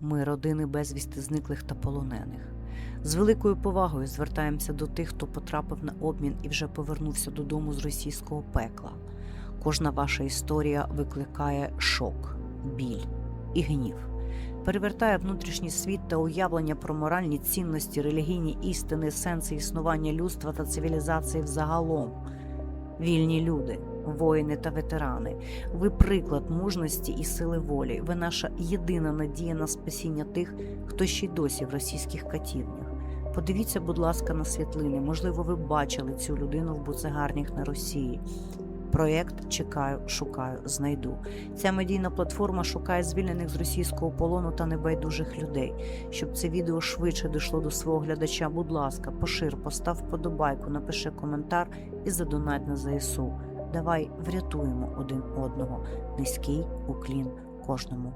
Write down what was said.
Ми, родини безвісти зниклих та полонених. З великою повагою звертаємося до тих, хто потрапив на обмін і вже повернувся додому з російського пекла. Кожна ваша історія викликає шок, біль і гнів, перевертає внутрішній світ та уявлення про моральні цінності, релігійні істини, сенси існування людства та цивілізації взагалом. Вільні люди, воїни та ветерани, ви приклад мужності і сили волі. Ви наша єдина надія на спасіння тих, хто ще й досі в російських катівнях. Подивіться, будь ласка, на світлини. Можливо, ви бачили цю людину в буцегарнях на Росії. Проєкт чекаю, шукаю, знайду. Ця медійна платформа шукає звільнених з російського полону та небайдужих людей. Щоб це відео швидше дійшло до свого глядача, будь ласка, пошир, постав вподобайку, напиши коментар і задонать на ЗСУ. Давай врятуємо один одного. Низький уклін кожному.